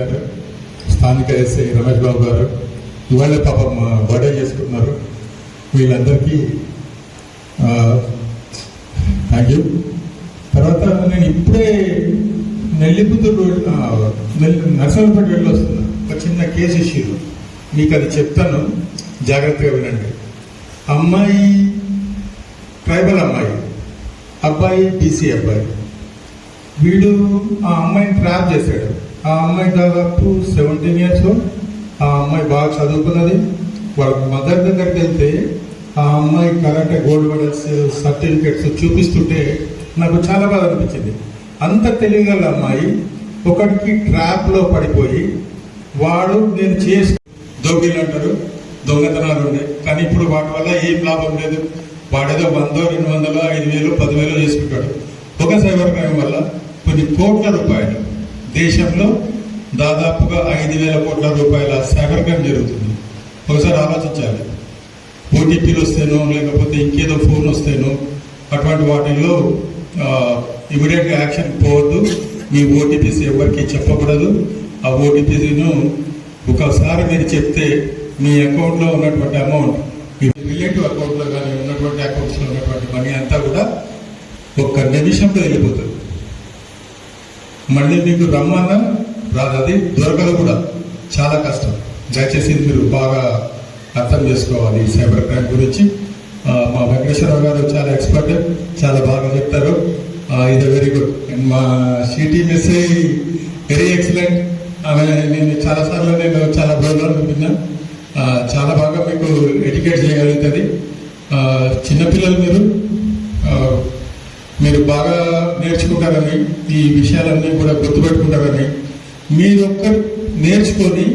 గారు స్థానిక ఎస్ఐ రమేష్ బాబు గారు ఇవాళ పాపం బర్త్డే చేసుకున్నారు. వీళ్ళందరికీ థ్యాంక్ యూ తర్వాత నేను ఇప్పుడే నెల్లిపుత్తూరు రోడ్ నెల్లి నర్సంపేట వెళ్ళి వస్తున్నా. ఒక చిన్న కేసు ఇష్యూలో మీకు అది చెప్తాను. జాగ్రత్తగా వినండి. అమ్మాయి ట్రైబల్ అమ్మాయి. అబ్బాయి బీసీ అబ్బాయి. వీడు ఆ అమ్మాయిని ట్రాప్ చేశాడు. ఆ అమ్మాయి దాదాపు సెవెంటీన్ ఇయర్స్ ఆ అమ్మాయి బాగా చదువుకున్నది. వాళ్ళ మదర్ దగ్గరికి వెళ్తే ఆ అమ్మాయి కరాటే గోల్డ్ మెడల్స్ సర్టిఫికెట్స్ చూపిస్తుంటే నాకు చాలా బాగా అనిపించింది. అంత తెలియగల అమ్మాయి ఒకటికి ట్రాప్లో పడిపోయి వాడు నేను చేసి దొంగిలు అంటారు. దొంగతనాలు ఉన్నాయి. కానీ ఇప్పుడు వాటి వల్ల ఏం లాభం లేదు. వాడేదో వందో రెండు వందలు ఐదు వేలు పదివేలు చేసుకుంటాడు. ఒక సైబర్ క్రైమ్ వల్ల కొన్ని కోట్ల రూపాయలు దేశంలో దాదాపుగా ఐదు వేల కోట్ల రూపాయల సేకరణ జరుగుతుంది. ఒకసారి ఆలోచించాలి. ఓటీపీలు వస్తేనో లేకపోతే ఇంకేదో ఫోన్ వస్తేనో అటువంటి వాటిల్లో ఇమీడియట్గా యాక్షన్ పోవద్దు. మీ ఓటీపీస్ ఎవరికి చెప్పకూడదు. ఆ ఓటీపీను ఒకసారి మీరు చెప్తే మీ అకౌంట్లో ఉన్నటువంటి అమౌంట్ మీ రిలేటివ్ అకౌంట్లో కానీ ఉన్నటువంటి అకౌంట్స్లో ఉన్నటువంటి మనీ అంతా కూడా ఒక్క నిమిషంలో వెళ్ళిపోతుంది. మళ్ళీ మీకు రమ్మన్నా రాదు అది దొరకదు కూడా చాలా కష్టం. దయచేసి మీరు బాగా అర్థం చేసుకోవాలి ఈ సైబర్ క్రైమ్ గురించి. మా వెంకటేశ్వరరావు గారు చాలా ఎక్స్పర్ట్ చాలా బాగా చెప్తారు. ఇది వెరీ గుడ్. మా సిటీ మెస్సే వెరీ ఎక్సలెంట్. ఆమె నేను చాలాసార్లు నేను చాలా ప్రోగ్రాంలు విన్నా. చాలా బాగా మీకు ఎడ్యుకేట్ చేయగలుగుతుంది. చిన్నపిల్లలు మీరు మీరు బాగా నేర్చుకుంటారని ఈ విషయాలన్నీ కూడా గుర్తుపెట్టుకుంటారని మీరు ఒక్కరు నేర్చుకొని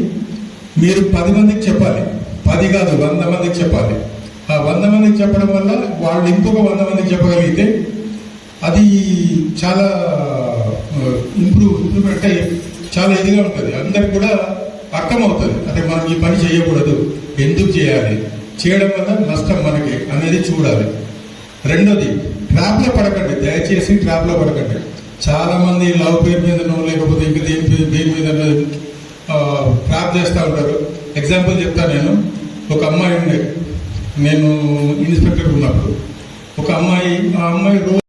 మీరు పది మందికి చెప్పాలి. పది కాదు వంద మందికి చెప్పాలి. ఆ వంద మందికి చెప్పడం వల్ల వాళ్ళు ఇంకొక వంద మందికి చెప్పగలిగితే అది చాలా ఇంప్రూవ్ ఇంప్రూవ్మెంట్ అంటే చాలా ఇదిగా ఉంటుంది. అందరికి కూడా అర్థమవుతుంది. అంటే మనం ఈ పని చేయకూడదు. ఎందుకు చేయాలి? చేయడం వల్ల నష్టం మనకి అనేది చూడాలి. రెండోది ట్రాప్లో పడకండి. దయచేసి ట్రాప్లో పడకండి. చాలా మంది లవ్ పేరు మీదనో లేకపోతే ఇంకా దేని దేని మీద ట్రాప్ చేస్తూ ఉంటారు. ఎగ్జాంపుల్ చెప్తాను నేను. ఒక అమ్మాయి ఉండే. నేను ఇన్స్పెక్టర్ ఉన్నప్పుడు. ఒక అమ్మాయి ఆ అమ్మాయి